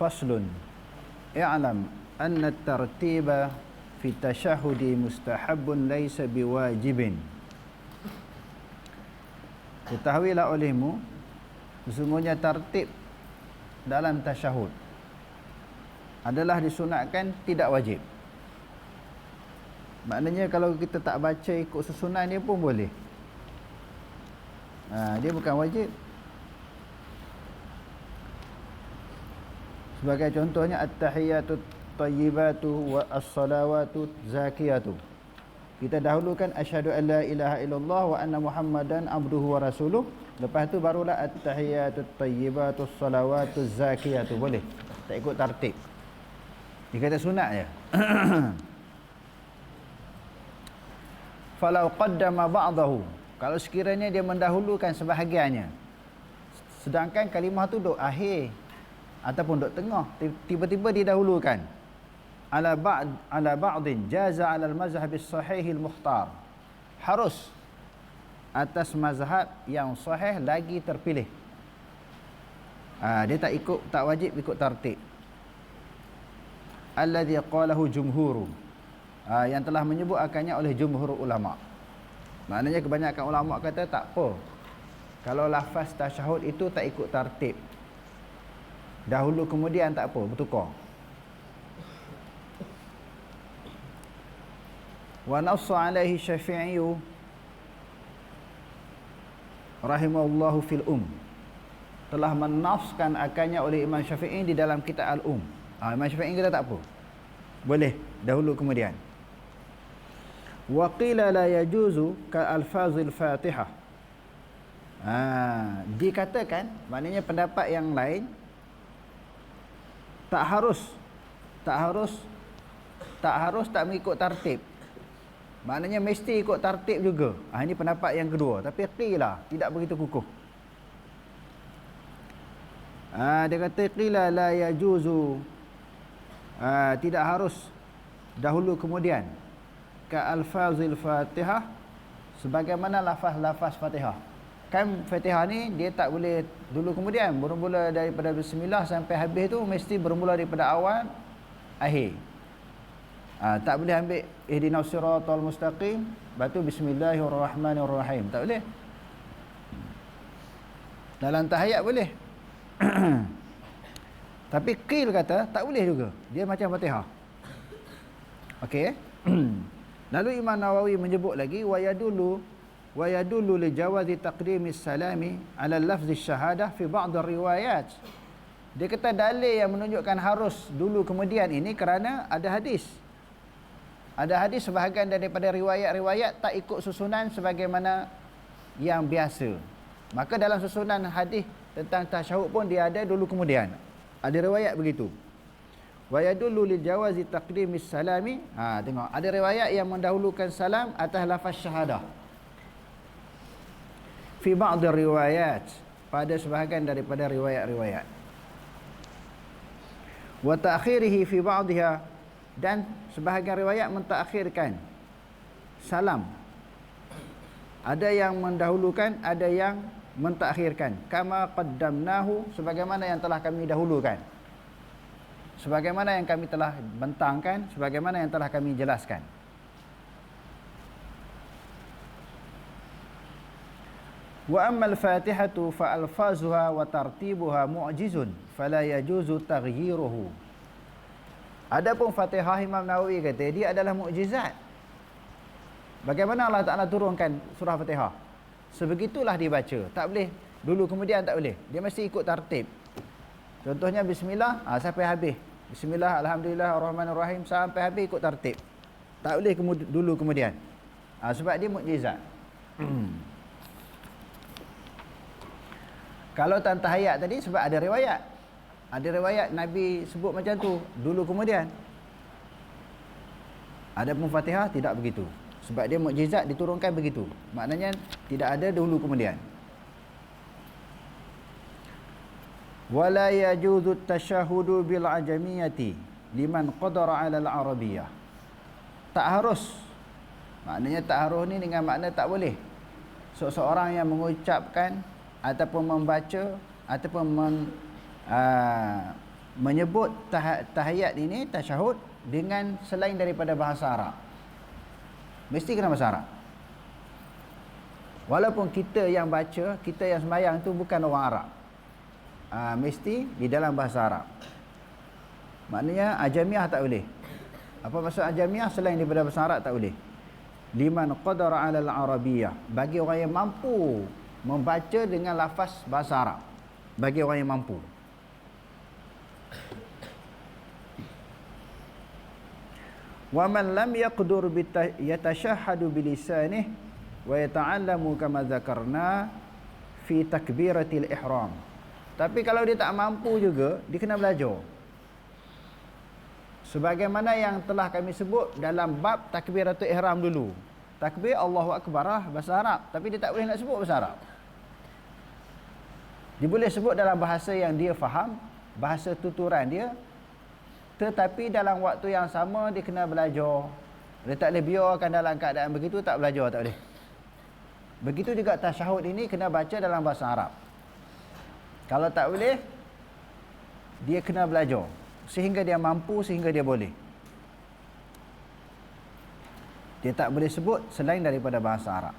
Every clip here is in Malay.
faslun. I'lam anna tartiba fi tashahudi mustahabun laisa biwajibin. Ketahuilah olehmu sesungguhnya tertib dalam tashahud adalah disunatkan tidak wajib. Maknanya kalau kita tak baca ikut susunan dia pun boleh. Ha, dia bukan wajib. Sebagai contohnya at-tahiyatu tayyibatu wa as-salawatu zakiyatu. Kita dahulukan asyhadu an la ilaha illallah wa anna muhammadan abduhu wa rasuluh. Lepas tu barulah at-tahiyatu tayyibatu as-salawatu zakiyatu. Boleh? Tak ikut tertib dia kata sunat je. Falau qaddama ba'dahu. Kalau sekiranya dia mendahulukan sebahagiannya. Sedangkan kalimah tu duk akhir ataupun duk tengah tiba-tiba didahulukan. Ala ba'd ala ba'din jaza ala al-mazhab as-sahih al-mukhtar. Harus atas mazhab yang sahih lagi terpilih. Ha, dia tak ikut tak wajib ikut tertib alladhi qalahu jumhur ha, yang telah menyebut akannya oleh jumhur ulama. Maknanya kebanyakan ulama kata tak apa. Kalau lafaz tasyahud itu tak ikut tertib dahulu kemudian tak apa bertukar. Wa nassa alaihi syafi'i rahimahullahu fil um. Telah menafskan akannya oleh Imam Syafi'i di dalam kitab al-um. Ha, Imam Syafi'i kata tak apa? Boleh dahulu kemudian. Wa qila la yajuzu ka alfazil fatihah. Ha, dikatakan maknanya pendapat yang lain tak harus tak harus tak harus tak mengikut tertib Maknanya mesti ikut tertib juga. Ha, ini pendapat yang kedua. Tapi qila tidak begitu kukuh. Ha, dia kata qila la yajuzu. Ha, tidak harus dahulu kemudian ka alfazil Fatihah sebagaimana lafaz-lafaz Fatihah. Kan Fatihah ni dia tak boleh dulu kemudian bermula daripada bismillah sampai habis tu mesti bermula daripada awal akhir. Ha, tak boleh ambil ihdinas siratal mustaqim batu bismillahirrahmanirrahim. Tak boleh. Dalam tahiyat boleh. Tapi qil kata tak boleh juga. Dia macam Fatihah okey lalu Imam Nawawi menyebut lagi wa yadullu wa yadullu li jawazi taqdimis salami ala lafzi syahadah fi ba'd riwayat dia kata dalil yang menunjukkan harus dulu kemudian ini kerana ada hadis ada hadis sebahagian daripada riwayat-riwayat tak ikut susunan sebagaimana yang biasa. Maka dalam susunan hadis tentang tasyahud pun dia ada dulu kemudian. Ada riwayat begitu. Wa yadullu lil jawazi taqdimis salami. Ha tengok ada riwayat yang mendahulukan salam atas lafaz syahadah. Fi ba'd riwayat pada sebahagian daripada riwayat-riwayat. Wa ta'khirihi fi ba'dihha dan sebahagian riwayat mentakhirkan. Salam. Ada yang mendahulukan ada yang mentakhirkan. Kama qaddamnahu sebagaimana yang telah kami dahulukan. Sebagaimana yang kami telah bentangkan sebagaimana yang telah kami jelaskan wa amma al-fatihatu fa alfazuha wa tartibuha mu'jizun fala yajuzu taghyiruhu Adapun Fatihah Imam Nawawi kata dia adalah mukjizat. Bagaimana Allah Taala turunkan surah Fatihah? Sebegitulah dibaca. Tak boleh dulu kemudian tak boleh. Dia mesti ikut tertib. Contohnya bismillah ha, sampai habis. Bismillah alhamdulillah arrahmanirrahim sampai habis ikut tertib. Tak boleh kemud- dulu kemudian. Ha, sebab dia mukjizat. Kalau tak tahiyat tadi sebab ada riwayat. Ada riwayat Nabi sebut macam tu dulu kemudian. Ada pun Fatihah tidak begitu. Sebab dia mukjizat diturunkan begitu. Maknanya tidak ada dulu kemudian. Wala yajuzu tasyahudu bil ajamiyati liman qadara 'ala al-arabiyyah. Tak harus. Maknanya tak harus ni dengan makna tak boleh. Seseorang yang mengucapkan ataupun membaca ataupun men, aa, menyebut tah, tahiyat ini tasyahud dengan selain daripada bahasa Arab. Mesti kena bahasa Arab. Walaupun kita yang baca, kita yang sembahyang tu bukan orang Arab. Aa, mesti di dalam bahasa Arab. Maknanya ajamiah tak boleh. Apa maksud ajamiah selain daripada bahasa Arab tak boleh. Liman qadara 'ala al-arabiyyah. Bagi orang yang mampu membaca dengan lafaz bahasa Arab. Bagi orang yang mampu. Wa man lam yaqdur yatashahhadu bilisanih wa yata'allamu kama dzakarna fi takbiratil ihram. Tapi kalau dia tak mampu juga, dia kena belajar. Sebagaimana yang telah kami sebut dalam bab takbiratul ihram dulu. Takbir Allahu Akbar lah bahasa Arab. Tapi dia tak boleh nak sebut bahasa Arab. Dia boleh sebut dalam bahasa yang dia faham. Bahasa tuturan dia. Tetapi dalam waktu yang sama dia kena belajar. Dia tak boleh biarkan dalam keadaan begitu tak belajar tak boleh. Begitu juga tasyahud ini kena baca dalam bahasa Arab. Kalau tak boleh dia kena belajar sehingga dia mampu sehingga dia boleh. Dia tak boleh sebut selain daripada bahasa Arab.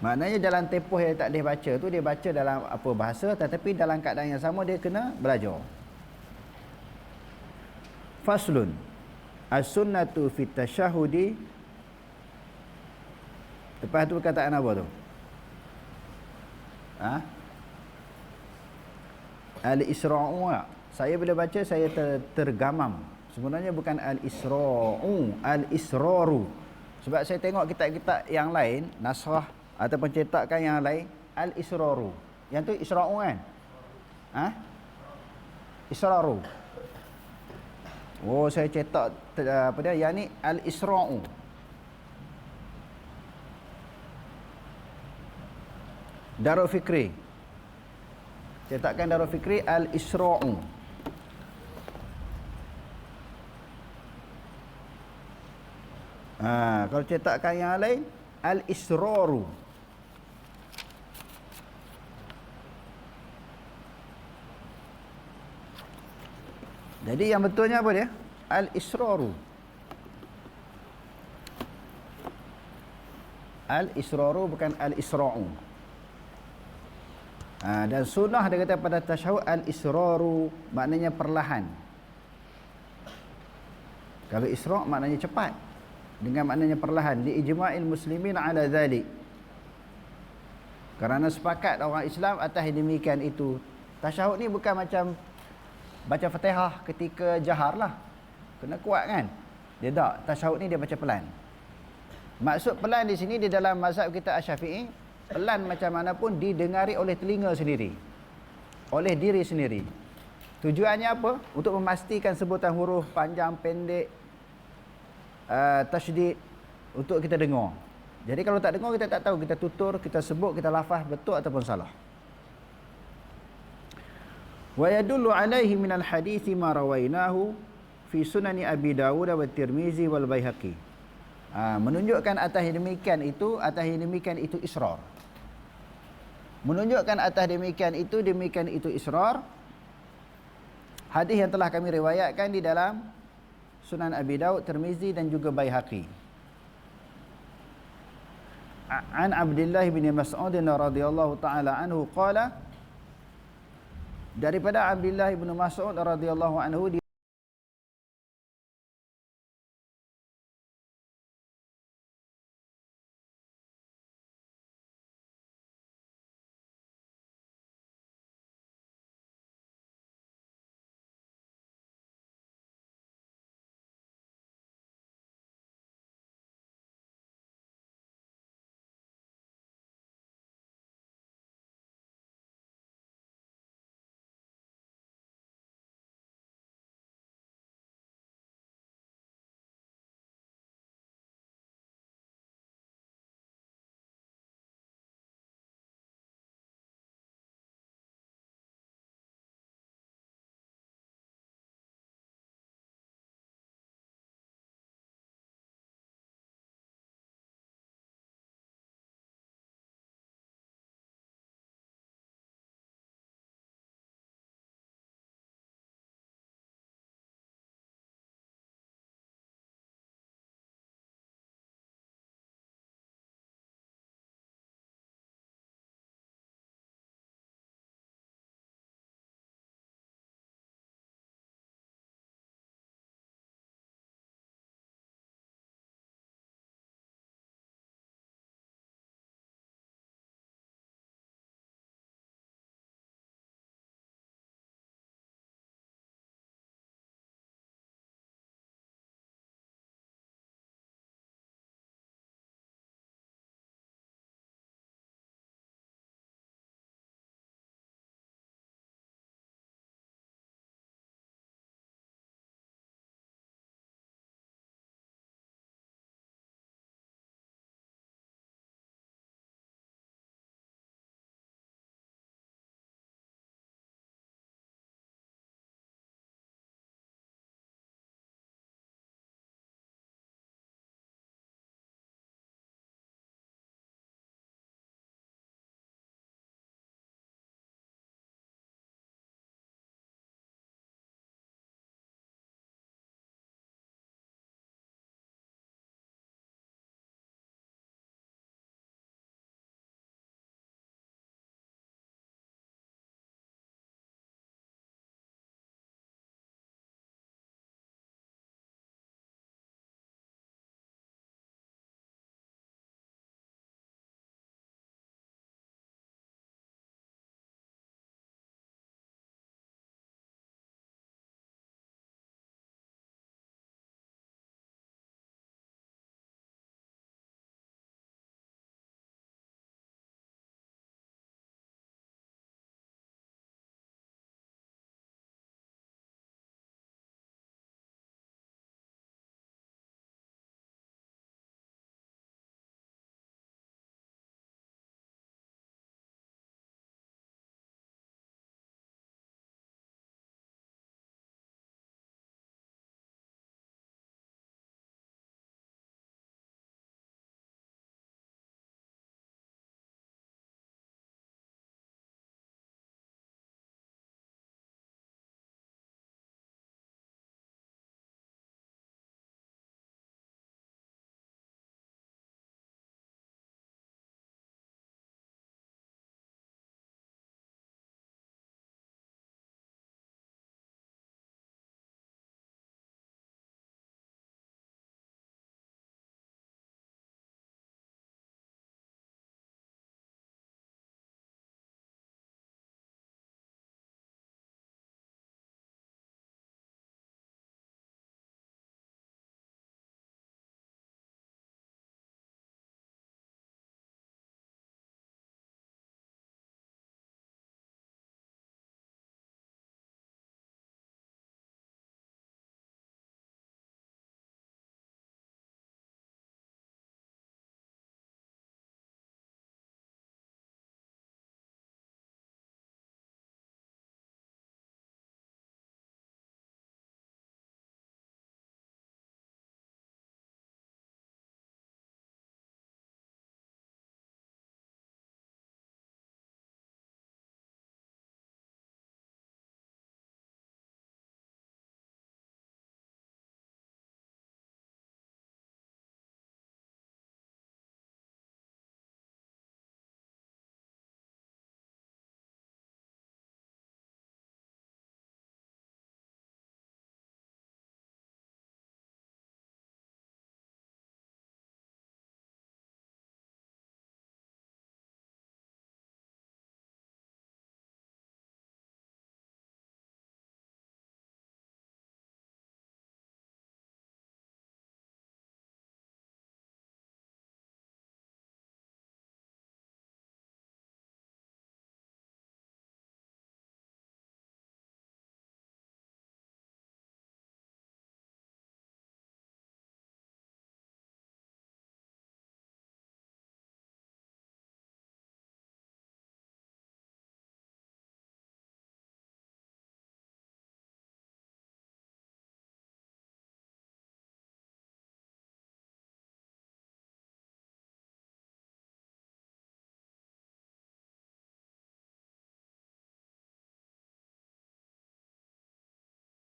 Maknanya dalam tempoh yang tak boleh baca tu dia baca dalam apa bahasa tetapi dalam keadaan yang sama dia kena belajar. Faslun As-sunnatu fit tasyahudi Lepas tu perkataan apa tu? Ha? Al-Isra'u Saya bila baca saya ter tergamam Sebenarnya bukan Al-Isra'u Al-Isra'ru Sebab saya tengok kitab-kitab yang lain Nasrah ataupun cetakan yang lain Al-Isra'ru Yang tu Isra'u kan? Ha? Isra'ru Oh saya cetak apa dia yang ni Al-Isra'u. Darul Fikri. Cetakkan Darul Fikri Al-Isra'u. Ha, kalau cetakkan yang lain Al-Isra'u. Jadi yang betulnya apa dia? Al-israru. Al-israru bukan al-isra'u. Ha, dan sunnah dia kata pada tasyahud al-israru maknanya perlahan. Kalau isra' maknanya cepat. Dengan maknanya perlahan. Li ijma'il muslimin ala zalik. Kerana sepakat orang Islam atas demikian itu. Tasyahud ni bukan macam baca Fatihah ketika jahar lah. Kena kuat kan? Dia tak. Tasyahud ni dia baca pelan. Maksud pelan di sini di dalam mazhab kita Asyafi'i, pelan macam mana pun didengari oleh telinga sendiri. Oleh diri sendiri. Tujuannya apa? Untuk memastikan sebutan huruf panjang, pendek, uh, tasydid untuk kita dengar. Jadi kalau tak dengar kita tak tahu kita tutur, kita sebut, kita lafaz betul ataupun salah. ويدل عليه ma rawainahu fi رويناه Abi Dawud wa Tirmizi wal Baihaqi. ha, menunjukkan atas demikian itu atas demikian itu israr. Menunjukkan atas demikian itu demikian itu israr. Hadis yang telah kami riwayatkan di dalam sunan Abi Daud Tirmizi dan juga Baihaqi. An Abdullah bin Mas'ud radhiyallahu taala anhu qala daripada Abdullah bin Mas'ud radhiyallahu anhu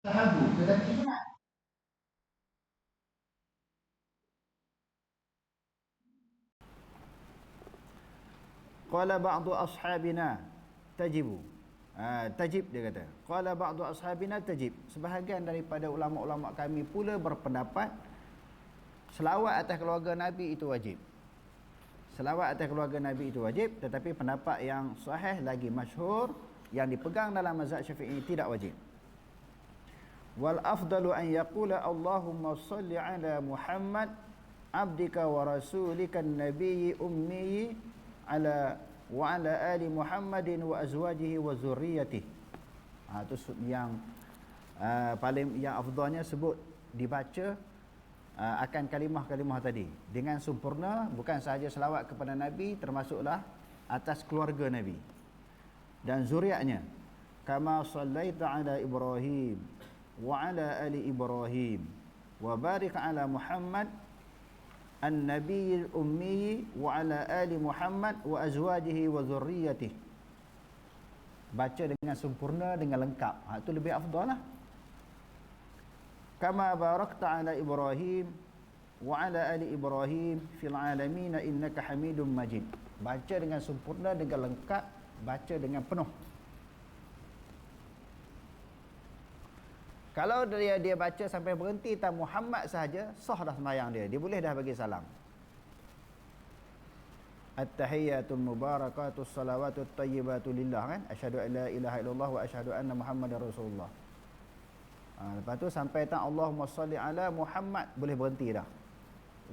Sahabu tetapi sunat. Qala ba'du ashabina tajibu. Ha, tajib dia kata. Qala ba'du ashabina tajib. Sebahagian daripada ulama-ulama kami pula berpendapat selawat atas keluarga Nabi itu wajib. Selawat atas keluarga Nabi itu wajib tetapi pendapat yang sahih lagi masyhur yang dipegang dalam mazhab Syafi'i tidak wajib wal afdalu an yaqula Allahumma salli ala Muhammad abdika wa rasulika nabiyyi ummi ala wa ala ali Muhammadin wa azwajihi wa zurriyyatihi. Ha itu yang uh, paling yang afdalnya sebut dibaca uh, akan kalimah-kalimah tadi. Dengan sempurna bukan sahaja selawat kepada nabi termasuklah atas keluarga nabi. Dan zuriatnya kama sallaita ala ibrahim وعلى آل إبراهيم وبارك على محمد النبي الأمي وعلى آل محمد وأزواجه وذريته baca dengan sempurna dengan lengkap ha, itu lebih afdal lah kama barakta ala Ibrahim wa ala ali Ibrahim fil alamin innaka hamidum majid baca dengan sempurna dengan lengkap baca dengan penuh Kalau dia dia baca sampai berhenti tak Muhammad sahaja, sah dah sembahyang dia. Dia boleh dah bagi salam. At-tahiyyatul mubarakatus salawatut tayyibatu lillah kan? Asyhadu an la ilaha illallah wa asyhadu anna Muhammadar Rasulullah. Ha, lepas tu sampai tak Allahumma salli ala Muhammad boleh berhenti dah.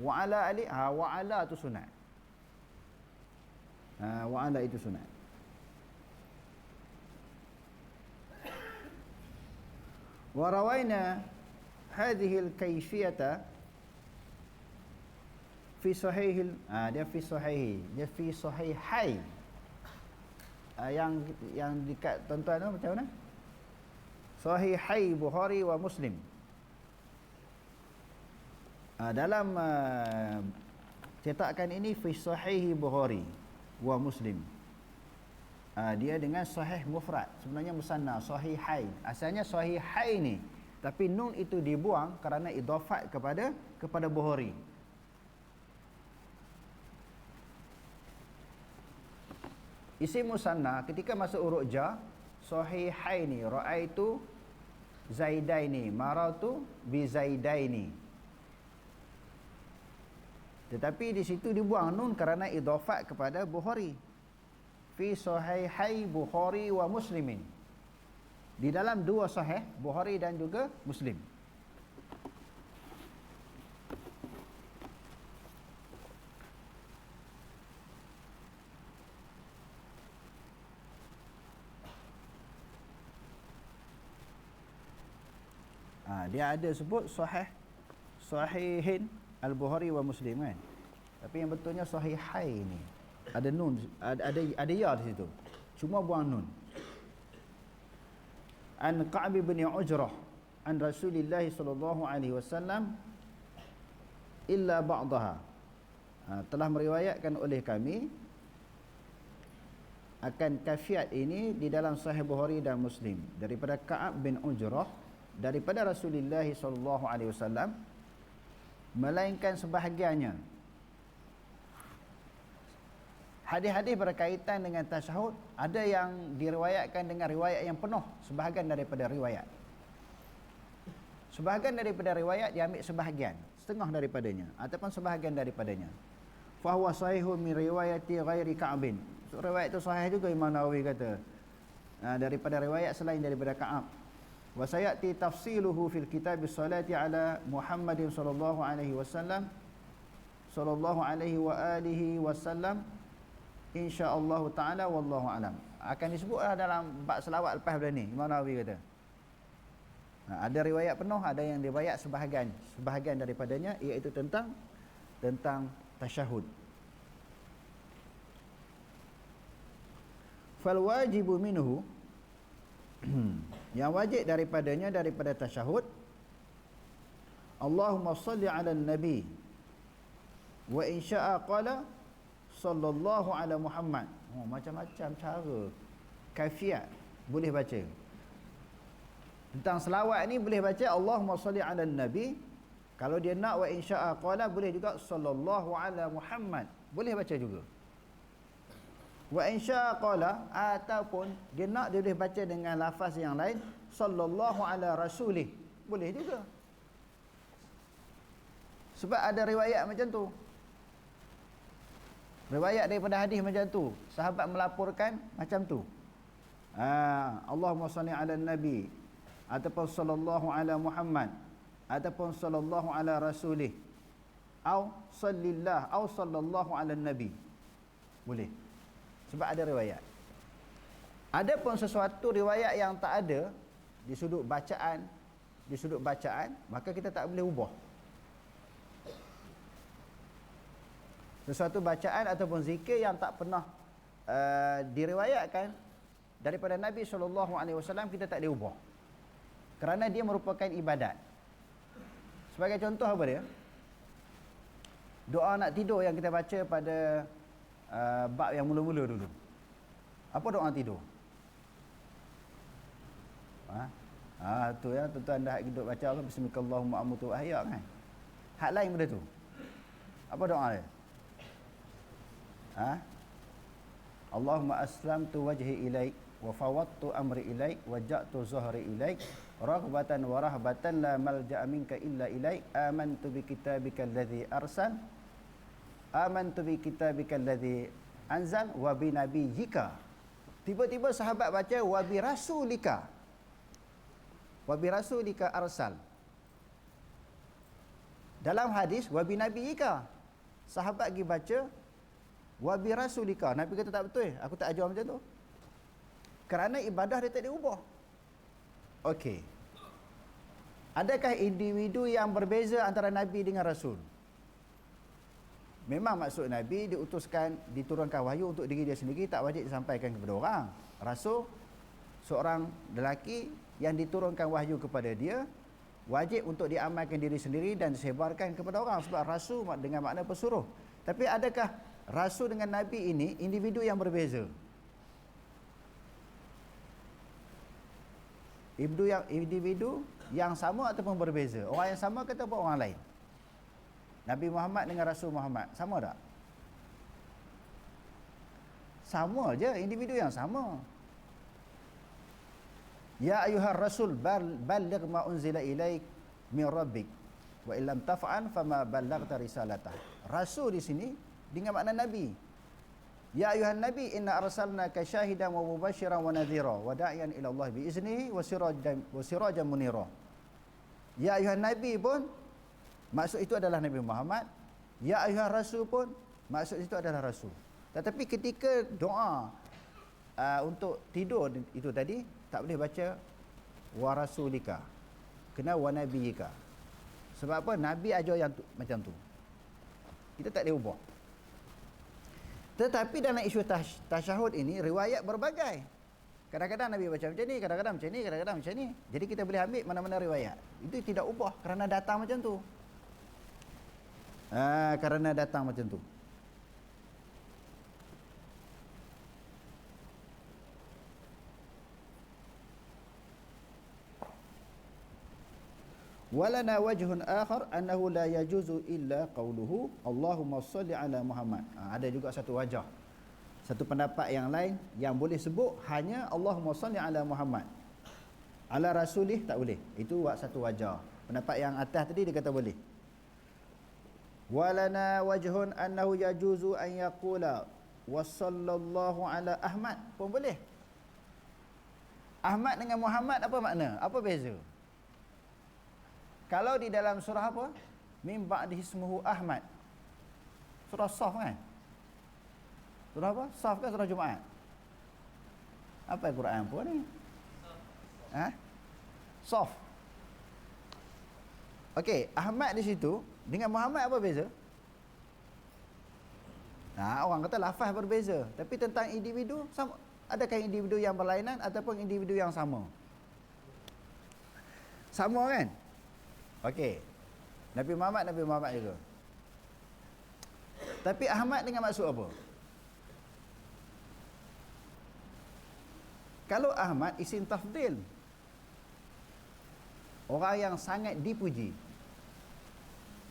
Wa ala ali ha wa ala tu sunat. Ha, wa ala itu sunat. وروينا هذه الكيفية في صحيح ah dia fi sahih dia fi sahihai ah, yang yang dekat tuan-tuan tu macam mana sahihai Bukhari wa Muslim ah, dalam uh, cetakan ini fi sahih Bukhari wa Muslim uh, dia dengan sahih mufrad. Sebenarnya musanna sahihai asalnya sahihai ni. Tapi nun itu dibuang kerana idafat kepada kepada Bukhari. Isim musanna ketika masuk urut ja sahihaini raaitu zaidaini maratu bi zaidaini. Tetapi di situ dibuang nun kerana idafat kepada Bukhari fi sahihai Bukhari wa Muslimin. Di dalam dua sahih Bukhari dan juga Muslim. Ha, dia ada sebut sahih sahihin al-Bukhari wa Muslim kan. Tapi yang betulnya sahihai ni ada nun ada ada, ada ya di situ. Cuma buang nun. An Ka'b bin Ujrah an Rasulullah sallallahu alaihi wasallam illa ba'daha. Ha, telah meriwayatkan oleh kami akan kafiat ini di dalam sahih Bukhari dan Muslim. Daripada Ka'ab bin Ujrah daripada Rasulullah sallallahu alaihi wasallam melainkan sebahagiannya hadis-hadis berkaitan dengan tasyahud ada yang diriwayatkan dengan riwayat yang penuh sebahagian daripada riwayat. Sebahagian daripada riwayat diambil sebahagian setengah daripadanya ataupun sebahagian daripadanya. Fa huwa sahihun min riwayati ghairi ka'bin. So, riwayat itu sahih juga Imam Nawawi kata. Nah, daripada riwayat selain daripada Ka'ab. Wa sayati tafsiluhu fil kitab salati ala Muhammadin sallallahu alaihi wasallam sallallahu alaihi wa alihi wasallam insya-Allah taala wallahu alam. Akan disebutlah dalam bab selawat lepas pada ni. Imam Nawawi kata. Ha, ada riwayat penuh ada yang riwayat sebahagian sebahagian daripadanya iaitu tentang tentang tasyahud. Fal wajibu minhu yang wajib daripadanya daripada tasyahud Allahumma salli ala nabi wa insya'a qala sallallahu ala Muhammad. Oh, macam-macam cara. Kaifiat. Boleh baca. tentang selawat ni boleh baca Allahumma salli ala nabi. Kalau dia nak wa insya'a qala boleh juga sallallahu ala Muhammad. Boleh baca juga. Wa insya'a qala ataupun dia nak dia boleh baca dengan lafaz yang lain sallallahu ala rasulih. Boleh juga. Sebab ada riwayat macam tu riwayat daripada hadis macam tu. Sahabat melaporkan macam tu. Ha, Allahumma salli ala nabi ataupun sallallahu ala Muhammad ataupun sallallahu ala rasulih. Au sallillah au sallallahu ala nabi. Boleh. Sebab ada riwayat. Ada pun sesuatu riwayat yang tak ada di sudut bacaan di sudut bacaan maka kita tak boleh ubah sesuatu bacaan ataupun zikir yang tak pernah uh, diriwayatkan daripada Nabi SAW kita tak boleh ubah kerana dia merupakan ibadat. Sebagai contoh apa dia? Doa nak tidur yang kita baca pada uh, bab yang mula-mula dulu. Apa doa tidur? Ha? ha tu ya tuan-tuan dah hidup baca apa bismillahirrahmanirrahim. Kan hak lain benda tu. Apa doa dia ha? Allahumma aslamtu wajhi ilaik wa fawattu amri ilaik wa ja'tu zuhri ilaik. Raghbatan wa rahbatan la malja'a minka illa ilaik. Amantu bi kitabika alladhi arsal. Amantu bi kitabika alladhi anzal. Wa bi nabiyyika tiba-tiba sahabat baca wa bi rasulika. Wa bi rasulika arsal. Dalam hadis wa bi nabiyyika sahabat pergi baca wa bi rasulika. Nabi kata tak betul. Aku tak ajar macam tu. Kerana ibadah dia tak diubah. Okey. Adakah individu yang berbeza antara nabi dengan rasul? Memang maksud nabi diutuskan diturunkan wahyu untuk diri dia sendiri tak wajib disampaikan kepada orang. Rasul seorang lelaki yang diturunkan wahyu kepada dia wajib untuk diamalkan diri sendiri dan disebarkan kepada orang sebab rasul dengan makna pesuruh. Tapi adakah rasul dengan nabi ini individu yang berbeza. Individu yang individu yang sama ataupun berbeza. Orang yang sama ke ataupun orang lain? Nabi Muhammad dengan Rasul Muhammad sama tak? Sama je individu yang sama. Ya ayuhar rasul bal balligh ma unzila ilaik min rabbik. Wa illam taf'al fama ballaghta risalatah. Rasul di sini dengan makna nabi Ya ayuhan nabi inna arsalnaka syahidan wa mubashiran wa nadhira wa da'iyan ila Allah bi iznihi wa sirajan wa sirajan munira. Ya ayuhan nabi pun maksud itu adalah Nabi Muhammad. Ya ayuhan rasul pun maksud itu adalah rasul. Tetapi ketika doa uh, untuk tidur itu tadi tak boleh baca wa rasulika. Kena wa nabiyika. Sebab apa? Nabi ajar yang tu, macam tu. Kita tak boleh ubah. Tetapi dalam isu tasyahud ini riwayat berbagai. Kadang-kadang Nabi baca macam ni, kadang-kadang macam ni, kadang-kadang macam ni. Jadi kita boleh ambil mana-mana riwayat. Itu tidak ubah kerana datang macam tu. Ha, kerana datang macam tu. Walana wajhun akhar annahu la yajuzu illa qawluhu. Allahumma salli ala Muhammad. Ha, ada juga satu wajah. Satu pendapat yang lain yang boleh sebut hanya Allahumma salli ala Muhammad. Ala rasulih tak boleh. Itu satu wajah. Pendapat yang atas tadi dia kata boleh. Walana wajhun annahu yajuzu an yaqula wa sallallahu ala Ahmad. Pun boleh. Ahmad dengan Muhammad apa makna? Apa beza kalau di dalam surah apa? Mim ba'di ismuhu Ahmad. Surah Saf kan? Surah apa? Saf kan surah Jumaat? Apa Al-Quran pun ni? Ha? Saf. Okey, Ahmad di situ dengan Muhammad apa beza? Nah, orang kata lafaz berbeza, tapi tentang individu sama adakah individu yang berlainan ataupun individu yang sama? Sama kan? Okey. Nabi Muhammad Nabi Muhammad juga. Tapi Ahmad dengan maksud apa? Kalau Ahmad isim tafdil. orang yang sangat dipuji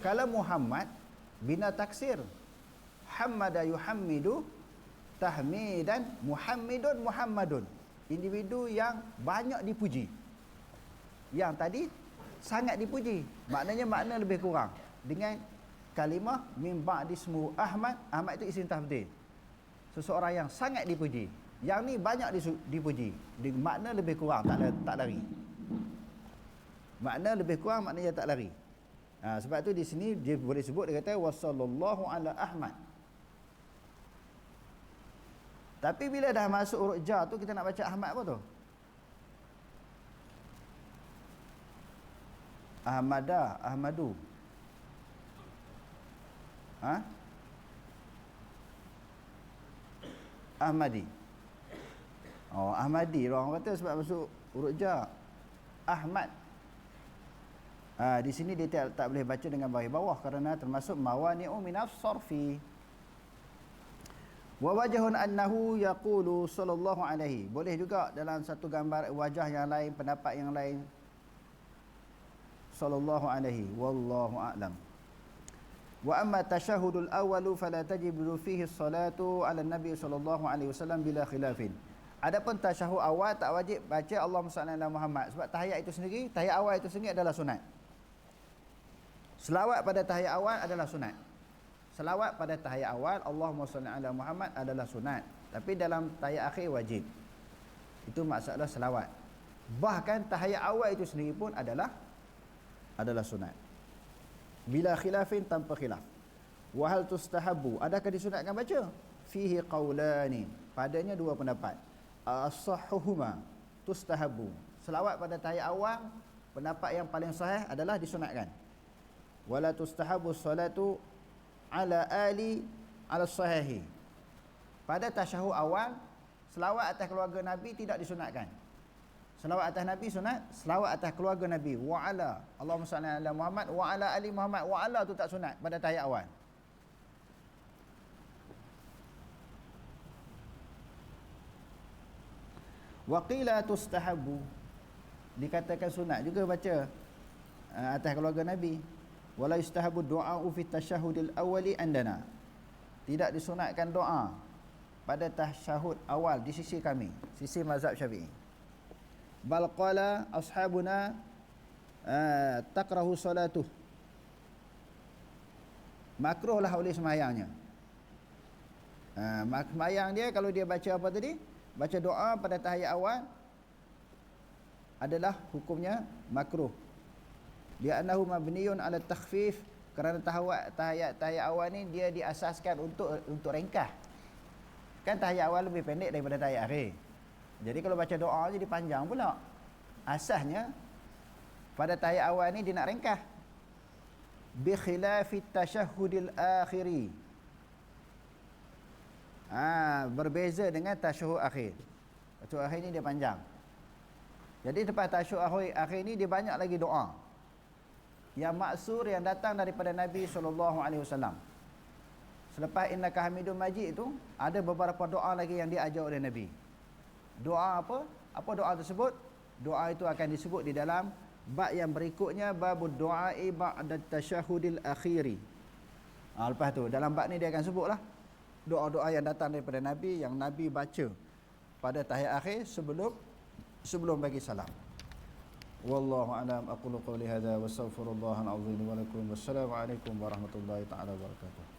kalau Muhammad bina taksir hamada yuhammidu tahmidan muhammidun muhammadun individu yang banyak dipuji yang tadi sangat dipuji. Maknanya makna lebih kurang. Dengan kalimah min ba'di ismu Ahmad Ahmad itu isim tafdil. Seseorang yang sangat dipuji. Yang ni banyak dipuji. Di makna lebih kurang tak tak lari. Makna lebih kurang maknanya tak lari. Ha, sebab tu di sini dia boleh sebut dia kata wasallallahu ala Ahmad. Tapi bila dah masuk urut ja tu kita nak baca Ahmad apa tu Ahmada Ahmadu. Ha? Ahmadi. Oh Ahmadi orang kata sebab masuk urut ja. Ahmad. Ha, di sini dia tak, tak boleh baca dengan baris bawah kerana termasuk mawani'u minas sarfi. Wa wajhun annahu yaqulu sallallahu alaihi. Boleh juga dalam satu gambar wajah yang lain pendapat yang lain sallallahu alaihi wallahu a'lam wa amma tashahhudul awwalu fala tajibu fihi salatu ala nabi sallallahu alaihi wasallam bila khilafin Adapun tasyahud awal tak wajib baca Allahumma salli ala Muhammad sebab tahiyat itu sendiri, tahiyat awal itu sendiri adalah sunat. Selawat pada tahiyat awal adalah sunat. Selawat pada tahiyat awal Allahumma salli ala Muhammad adalah sunat. Tapi dalam tahiyat akhir wajib. Itu masalah selawat. Bahkan tahiyat awal itu sendiri pun adalah adalah sunat. Bila khilafin tanpa khilaf. Wahal tustahabu. Adakah disunatkan baca? Fihi qawlani. Padanya dua pendapat as-sahhuhuma tustahabu selawat pada tahiyat awal pendapat yang paling sahih adalah disunatkan wala tustahabu salatu ala ali ala sahihi pada tasyahud awal selawat atas keluarga nabi tidak disunatkan selawat atas nabi sunat selawat atas keluarga nabi wa ala Allahumma salli ala Muhammad wa ala ali Muhammad wa ala tu tak sunat pada tahiyat awal Waqila tustahabu dikatakan sunat juga baca uh, atas keluarga Nabi. Wala yustahabu du'a fi tasyahudil awwali andana. Tidak disunatkan doa pada tasyahud awal di sisi kami, sisi mazhab Syafi'i. Bal qala ashabuna uh, takrahu salatuh. Makruhlah oleh semayangnya. Uh, semayang dia kalau dia baca apa tadi? baca doa pada tahiyat awal adalah hukumnya makruh dia annahu mabniun ala takhfif kerana tahawat tahiyat tahiyat awal ni dia diasaskan untuk untuk ringkas kan tahiyat awal lebih pendek daripada tahiyat akhir jadi kalau baca doa jadi panjang pula. Asasnya pada tahiyat awal ni dia nak ringkas. Bi khilafi tasyahhudil akhiri. Ha, berbeza dengan tasyahud akhir. Tasyahud akhir ni dia panjang. Jadi lepas tasyahud akhir, ni dia banyak lagi doa. Yang maksur yang datang daripada Nabi SAW selepas innaka hamidun majid itu ada beberapa doa lagi yang diajar oleh Nabi doa apa? apa doa tersebut? doa itu akan disebut di dalam bab yang berikutnya bab doa'i ba'da tasyahudil akhiri ha, lepas tu dalam bab ni dia akan sebut lah doa-doa yang datang daripada Nabi yang Nabi baca pada tahiyat akhir sebelum sebelum bagi salam. Wallahu a'lam aqulu qawli hadza wa astaghfirullahal azim wa lakum wassalamu alaikum warahmatullahi taala wabarakatuh.